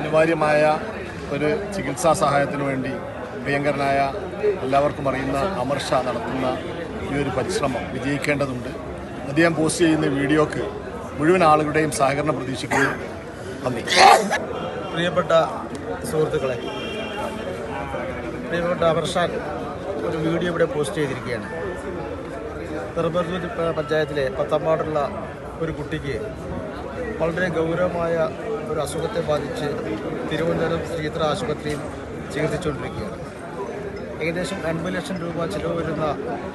അനിവാര്യമായ ഒരു ചികിത്സാ സഹായത്തിന് വേണ്ടി പ്രിയങ്കരനായ എല്ലാവർക്കും അറിയുന്ന അമർഷ നടത്തുന്ന ഈ ഒരു പരിശ്രമം വിജയിക്കേണ്ടതുണ്ട്. അദ്ദേഹം പോസ്റ്റ് ചെയ്യുന്ന വീഡിയോക്ക് മുഴുവൻ ആളുകളുടെയും സഹകരണം പ്രതീക്ഷിക്കുന്നു. നന്ദി. പ്രിയപ്പെട്ട സുഹൃത്തുക്കളെ പ്രിയപ്പെട്ട അമർഷാൻ ഒരു വീഡിയോ ഇവിടെ പോസ്റ്റ് ചെയ്തിരിക്കുകയാണ്. നിർബന്ധൂർ പഞ്ചായത്തിലെ പത്താം വാർഡുള്ള ഒരു കുട്ടിക്ക് വളരെ ഗൗരവമായ ഒരു അസുഖത്തെ ബാധിച്ച് തിരുവനന്തപുരം ശ്രീത്ര ആശുപത്രിയിൽ ചികിത്സിച്ചുകൊണ്ടിരിക്കുകയാണ്. ഏകദേശം അൻപത് ലക്ഷം രൂപ ചിലവ് വരുന്ന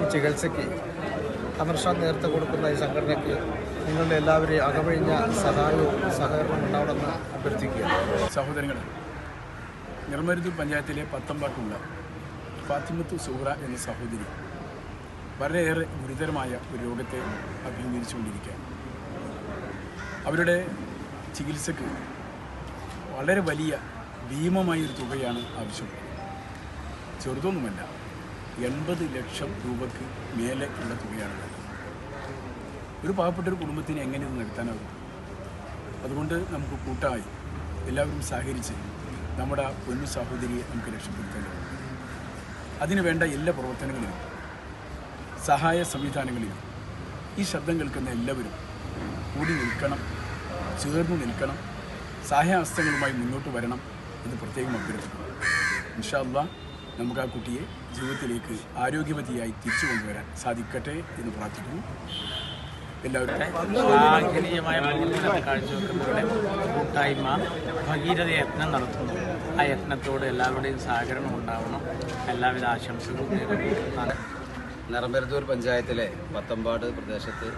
ഈ ചികിത്സയ്ക്ക് അമർഷാ നേരത്തെ കൊടുക്കുന്ന ഈ സംഘടനയ്ക്ക് നിങ്ങളുടെ എല്ലാവരെയും അകമഴിഞ്ഞ സഹായവും സഹകരണവും ഉണ്ടാവണമെന്ന് അഭ്യർത്ഥിക്കുകയാണ്. സഹോദരങ്ങൾ നിർമ്മരുതു പഞ്ചായത്തിലെ പത്തമ്പാട്ടുള്ള ഫാത്തിമത്തു സുഹ്റ എന്ന സഹോദരി വളരെയേറെ ഗുരുതരമായ ഒരു രോഗത്തെ അഭിമുഖീകരിച്ചുകൊണ്ടിരിക്കുകയാണ്. അവരുടെ ചികിത്സക്ക് വളരെ വലിയ ഭീമമായൊരു തുകയാണ് ആവശ്യമുള്ളത്. ചെറുതൊന്നുമല്ല എൺപത് ലക്ഷം രൂപയ്ക്ക് മേലെ ഉള്ള തുകയാണ് ഒരു പാവപ്പെട്ട ഒരു കുടുംബത്തിന് എങ്ങനെ ഇത് നടത്താനാകും? അതുകൊണ്ട് നമുക്ക് കൂട്ടായി എല്ലാവരും സഹകരിച്ച് നമ്മുടെ പൊന്നു സഹോദരിയെ നമുക്ക് രക്ഷപ്പെടുത്തേണ്ടതുണ്ട് അതിനു വേണ്ട എല്ലാ പ്രവർത്തനങ്ങളിലും സഹായ സംവിധാനങ്ങളിലും ഈ ശബ്ദം കേൾക്കുന്ന എല്ലാവരും കൂടി നിൽക്കണം ചേർന്ന് നിൽക്കണം. സഹായഹസ്തങ്ങളുമായി മുന്നോട്ട് വരണം എന്ന് പ്രത്യേകം അഭ്യർത്ഥിക്കുന്നു. ഇൻഷാല്ല നമുക്ക് ആ കുട്ടിയെ ജീവിതത്തിലേക്ക് ആരോഗ്യവതിയായി തിരിച്ചു കൊണ്ടുവരാൻ സാധിക്കട്ടെ എന്ന് പ്രാർത്ഥിക്കുന്നു. എല്ലാവരും കാഴ്ചവെക്കുന്നവരുടെ കൂട്ടായ്മ ഭഗീരഥ യത്നം നടത്തുന്നു. ആ യത്നത്തോട് എല്ലാവരുടെയും സഹകരണം ഉണ്ടാവണം. എല്ലാവിധ ആശംസകളും നേരിടുന്നതാണ് നിറമ്പരത്തൂർ പഞ്ചായത്തിലെ പത്തമ്പാട് പ്രദേശത്ത്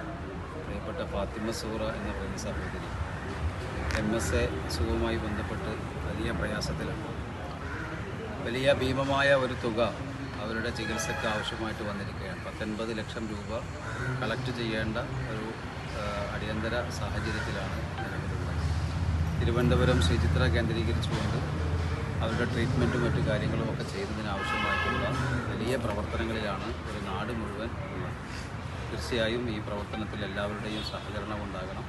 പ്രിയപ്പെട്ട ഫാത്തിമ സൂറ എന്ന് പറയുന്ന സഹോദരി. എം എസ് എ സുഖവുമായി ബന്ധപ്പെട്ട് വലിയ പ്രയാസത്തിലാണ് വലിയ ഭീമമായ ഒരു തുക അവരുടെ ചികിത്സയ്ക്ക് ആവശ്യമായിട്ട് വന്നിരിക്കുകയാണ്. പത്തൊൻപത് ലക്ഷം രൂപ കളക്ട് ചെയ്യേണ്ട ഒരു അടിയന്തര സാഹചര്യത്തിലാണ് നിലവിലുള്ളത്. തിരുവനന്തപുരം ശ്രീചിത്ര കേന്ദ്രീകരിച്ചുകൊണ്ട് അവരുടെ ട്രീറ്റ്മെന്റും മറ്റു കാര്യങ്ങളും ഒക്കെ ചെയ്യുന്നതിന് ആവശ്യമായിട്ടുള്ള വലിയ പ്രവർത്തനങ്ങളിലാണ് ഒരു നാട് മുഴുവൻ ഉള്ളത്. തീർച്ചയായും ഈ പ്രവർത്തനത്തിൽ എല്ലാവരുടെയും സഹകരണം ഉണ്ടാകണം.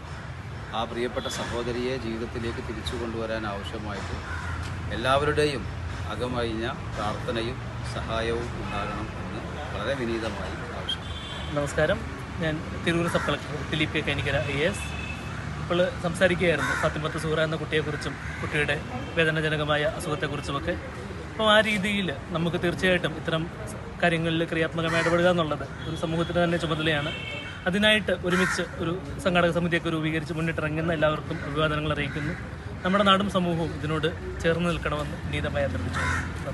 ആ പ്രിയപ്പെട്ട സഹോദരിയെ ജീവിതത്തിലേക്ക് തിരിച്ചു കൊണ്ടുവരാൻ ആവശ്യമായിട്ട് എല്ലാവരുടെയും അകമഴിഞ്ഞ പ്രാർത്ഥനയും സഹായവും ഉണ്ടാകണം എന്ന് വളരെ വിനീതമായി ആവശ്യം നമസ്കാരം. ഞാൻ Tirur sub collector Dileep Kanikkara I. S. ഇപ്പോൾ സംസാരിക്കുകയായിരുന്നു ഫാത്തിമത്ത് സൂറ എന്ന കുട്ടിയെക്കുറിച്ചും കുട്ടിയുടെ വേദനാജനകമായ അസുഖത്തെക്കുറിച്ചുമൊക്കെ. അപ്പോൾ ആ രീതിയിൽ നമുക്ക് തീർച്ചയായിട്ടും ഇത്തരം കാര്യങ്ങളിൽ ക്രിയാത്മകമായി ഇടപെടുക എന്നുള്ളത് ഒരു സമൂഹത്തിന് തന്നെ ചുമതലയാണ്. അതിനായിട്ട് ഒരുമിച്ച് ഒരു സംഘാടക സമിതിയൊക്കെ രൂപീകരിച്ച് മുന്നിട്ടിറങ്ങുന്ന എല്ലാവർക്കും അഭിവാദനങ്ങൾ അറിയിക്കുന്നു. നമ്മുടെ നാടും സമൂഹവും ഇതിനോട് ചേർന്ന് നിൽക്കണമെന്ന് നീതമായി അഭ്യർത്ഥിച്ചു